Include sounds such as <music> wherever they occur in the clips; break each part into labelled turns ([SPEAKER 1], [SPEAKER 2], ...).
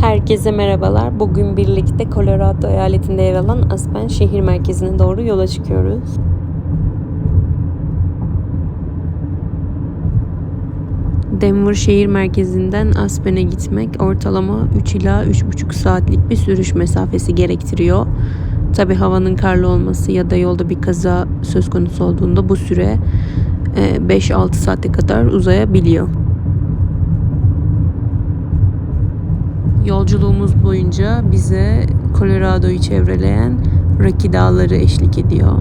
[SPEAKER 1] Herkese merhabalar. Bugün birlikte Colorado eyaletinde yer alan Aspen şehir merkezine doğru yola çıkıyoruz. Denver şehir merkezinden Aspen'e gitmek ortalama 3 ila 3,5 saatlik bir sürüş mesafesi gerektiriyor. Tabi havanın karlı olması ya da yolda bir kaza söz konusu olduğunda bu süre 5-6 saate kadar uzayabiliyor. Yolculuğumuz boyunca bize Colorado'yu çevreleyen Rocky Dağları eşlik ediyor.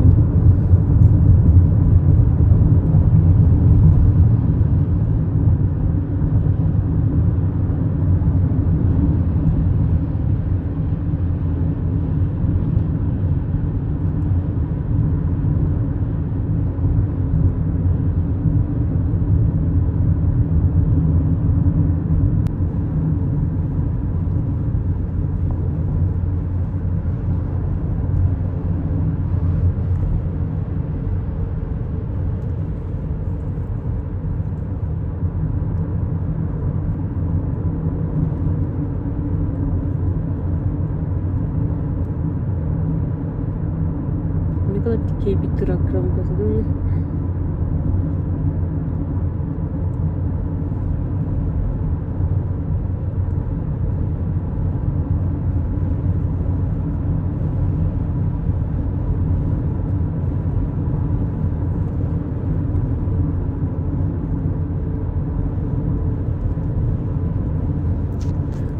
[SPEAKER 1] Bir trak rampası değil mi?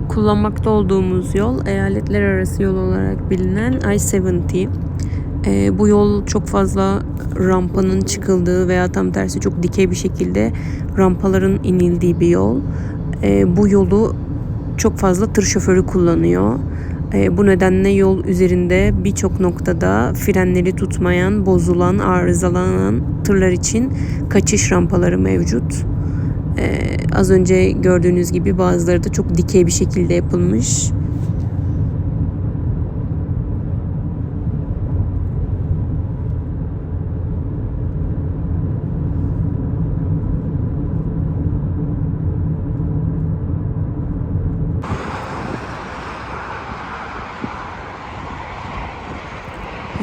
[SPEAKER 1] Kullanmakta olduğumuz yol eyaletler arası yol olarak bilinen I-70. Ee, bu yol çok fazla rampanın çıkıldığı veya tam tersi çok dikey bir şekilde rampaların inildiği bir yol. Ee, bu yolu çok fazla tır şoförü kullanıyor. Ee, bu nedenle yol üzerinde birçok noktada frenleri tutmayan, bozulan, arızalanan tırlar için kaçış rampaları mevcut. Ee, az önce gördüğünüz gibi bazıları da çok dikey bir şekilde yapılmış.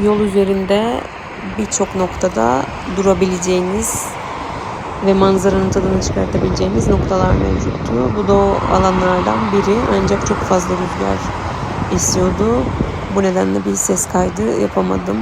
[SPEAKER 1] Yol üzerinde birçok noktada durabileceğiniz ve manzaranın tadını çıkartabileceğiniz noktalar mevcuttu. Bu da o alanlardan biri ancak çok fazla rüzgar esiyordu. Bu nedenle bir ses kaydı yapamadım.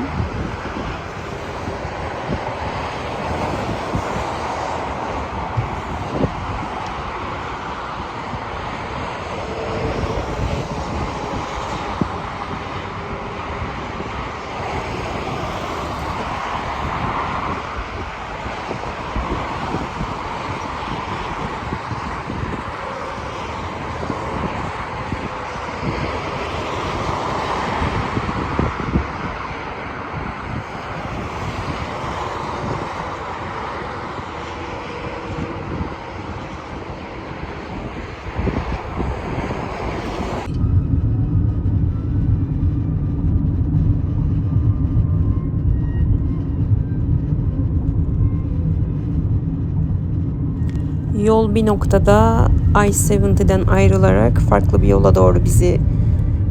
[SPEAKER 1] Yol bir noktada I-70'den ayrılarak farklı bir yola doğru bizi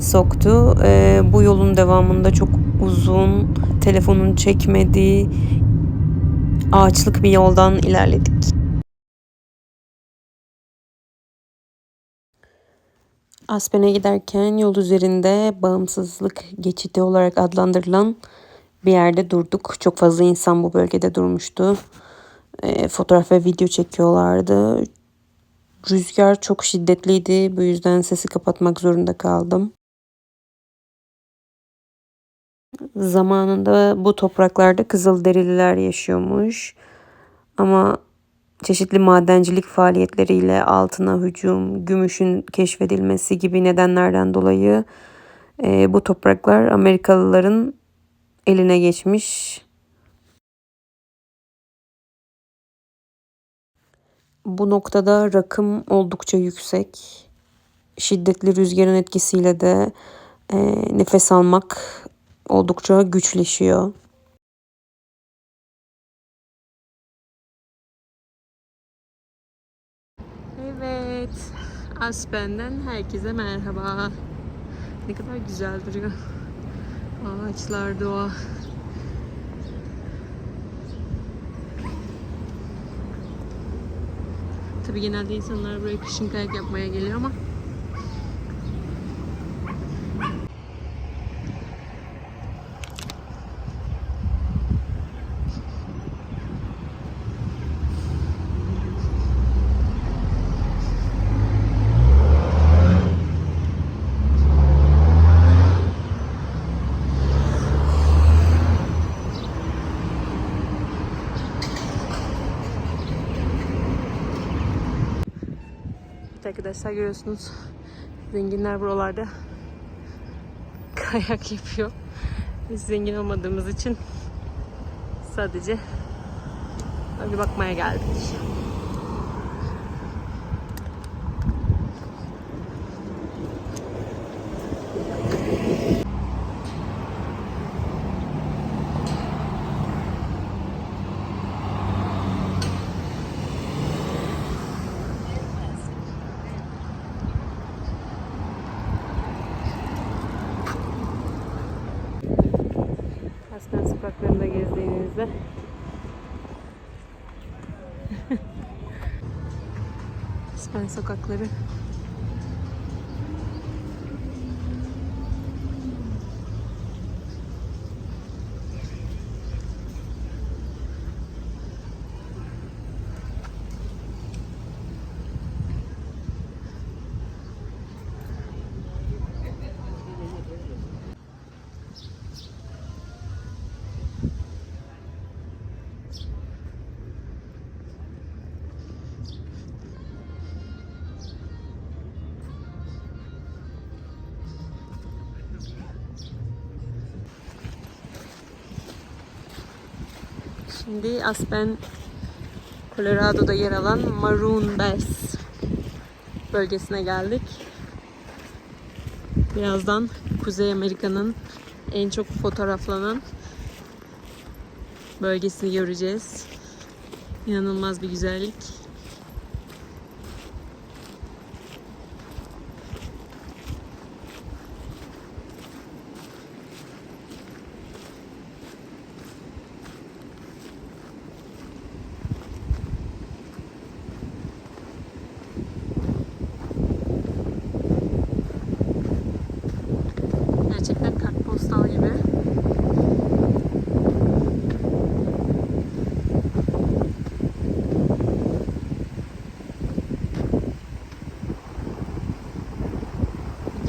[SPEAKER 1] soktu. Ee, bu yolun devamında çok uzun, telefonun çekmediği ağaçlık bir yoldan ilerledik. Aspen'e giderken yol üzerinde bağımsızlık geçidi olarak adlandırılan bir yerde durduk. Çok fazla insan bu bölgede durmuştu. E, fotoğraf ve video çekiyorlardı. Rüzgar çok şiddetliydi. Bu yüzden sesi kapatmak zorunda kaldım. Zamanında bu topraklarda Kızılderililer yaşıyormuş. Ama çeşitli madencilik faaliyetleriyle altına hücum, gümüşün keşfedilmesi gibi nedenlerden dolayı e, bu topraklar Amerikalıların eline geçmiş. Bu noktada rakım oldukça yüksek. Şiddetli rüzgarın etkisiyle de e, nefes almak oldukça güçleşiyor. Evet, Aspen'den herkese merhaba. Ne kadar güzel duruyor. Ağaçlar, doğa. Tabii genelde insanlar buraya kışın kayak yapmaya geliyor ama Evet arkadaşlar görüyorsunuz zenginler buralarda kayak yapıyor. Biz zengin olmadığımız için sadece öyle bakmaya geldik. Aspen sokaklarında gezdiğinizde Aspen sokakları Şimdi Aspen Colorado'da yer alan Maroon Bells bölgesine geldik. Birazdan Kuzey Amerika'nın en çok fotoğraflanan bölgesini göreceğiz. İnanılmaz bir güzellik. Gerçekten kartpostal gibi.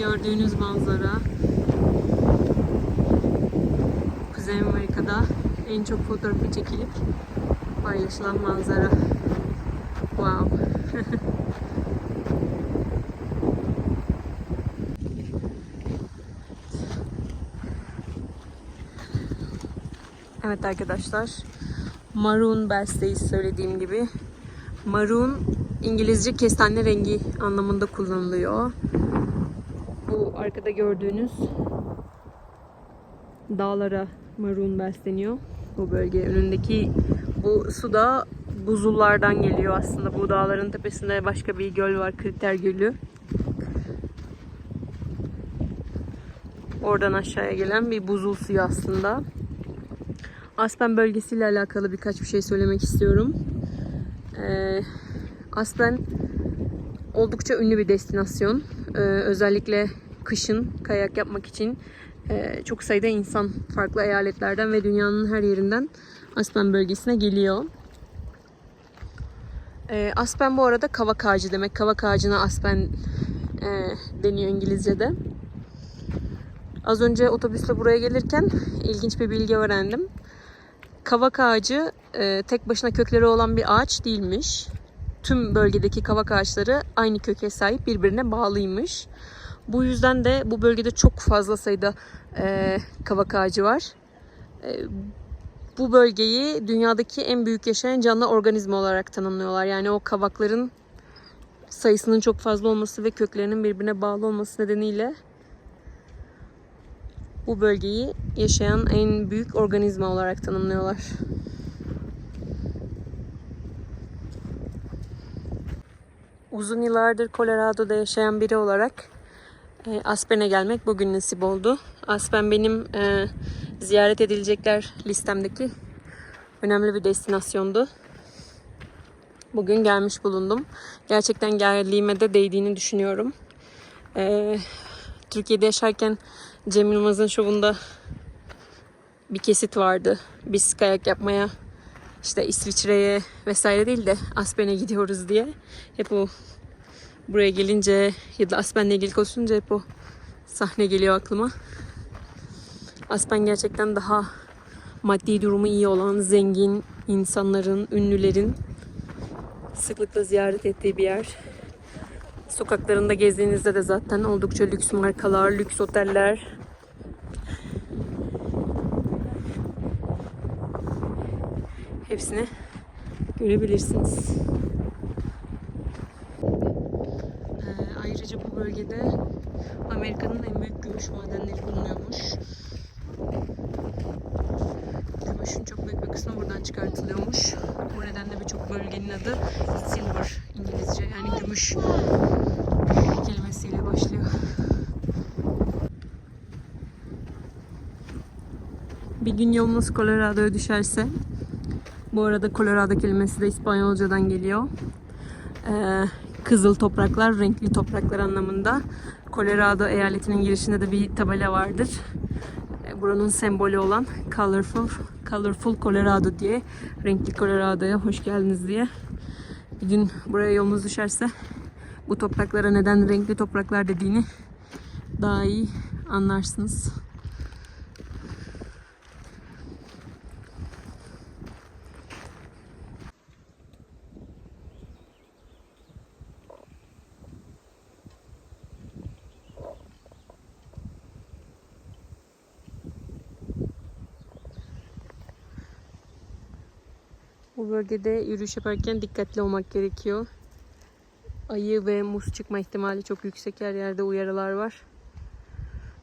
[SPEAKER 1] Gördüğünüz manzara Kuzey Amerika'da en çok fotoğrafı çekilip paylaşılan manzara. Wow. <laughs> Evet arkadaşlar. Maroon Bells'teyiz söylediğim gibi. Maroon İngilizce kestane rengi anlamında kullanılıyor. Arkada gördüğünüz dağlara Maroon Bells deniyor. Bu bölge önündeki bu su da buzullardan geliyor aslında. Bu dağların tepesinde başka bir göl var. Kriter Gölü. Oradan aşağıya gelen bir buzul suyu aslında. Aspen bölgesiyle alakalı birkaç bir şey söylemek istiyorum. Ee, Aspen oldukça ünlü bir destinasyon. Ee, özellikle kışın kayak yapmak için e, çok sayıda insan farklı eyaletlerden ve dünyanın her yerinden Aspen bölgesine geliyor. Ee, Aspen bu arada kavak ağacı demek. Kavak ağacına Aspen e, deniyor İngilizce'de. Az önce otobüsle buraya gelirken ilginç bir bilgi öğrendim. Kavak ağacı e, tek başına kökleri olan bir ağaç değilmiş. Tüm bölgedeki kavak ağaçları aynı köke sahip birbirine bağlıymış. Bu yüzden de bu bölgede çok fazla sayıda e, kavak ağacı var. E, bu bölgeyi dünyadaki en büyük yaşayan canlı organizma olarak tanımlıyorlar. Yani o kavakların sayısının çok fazla olması ve köklerinin birbirine bağlı olması nedeniyle bu bölgeyi yaşayan en büyük organizma olarak tanımlıyorlar. Uzun yıllardır Colorado'da yaşayan biri olarak e, Aspen'e gelmek bugün nasip oldu. Aspen benim e, ziyaret edilecekler listemdeki önemli bir destinasyondu. Bugün gelmiş bulundum. Gerçekten geldiğime de değdiğini düşünüyorum. E, Türkiye'de yaşarken Cem Yılmaz'ın şovunda bir kesit vardı. Biz kayak yapmaya işte İsviçre'ye vesaire değil de Aspen'e gidiyoruz diye. Hep o buraya gelince ya da Aspen'le ilgili konuşunca hep o sahne geliyor aklıma. Aspen gerçekten daha maddi durumu iyi olan zengin insanların, ünlülerin sıklıkla ziyaret ettiği bir yer. Sokaklarında gezdiğinizde de zaten oldukça lüks markalar, lüks oteller, hepsini görebilirsiniz. Ee, ayrıca bu bölgede Amerika'nın en büyük gümüş madenleri bulunuyormuş. Gümüşün çok büyük bir kısmı buradan çıkartılıyormuş. Bu nedenle birçok bölgenin adı Silver İngilizce yani gümüş kelimesiyle başlıyor. Bir gün yolunuz Colorado'ya düşerse bu arada Colorado kelimesi de İspanyolcadan geliyor. Ee, kızıl topraklar, renkli topraklar anlamında. Colorado eyaletinin girişinde de bir tabela vardır. Ee, buranın sembolü olan Colorful, Colorful Colorado diye, renkli Colorado'ya hoş geldiniz diye. Bir gün buraya yolunuz düşerse bu topraklara neden renkli topraklar dediğini daha iyi anlarsınız. Bu bölgede yürüyüş yaparken dikkatli olmak gerekiyor. Ayı ve muz çıkma ihtimali çok yüksek. Her yerde uyarılar var.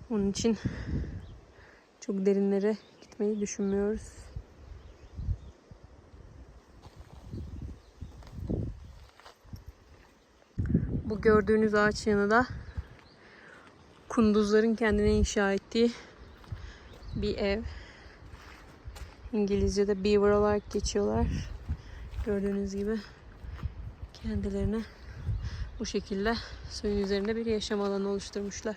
[SPEAKER 1] Onun için çok derinlere gitmeyi düşünmüyoruz. Bu gördüğünüz ağaç yanı da kunduzların kendine inşa ettiği bir ev. İngilizce'de beaver olarak geçiyorlar. Gördüğünüz gibi kendilerine bu şekilde suyun üzerinde bir yaşam alanı oluşturmuşlar.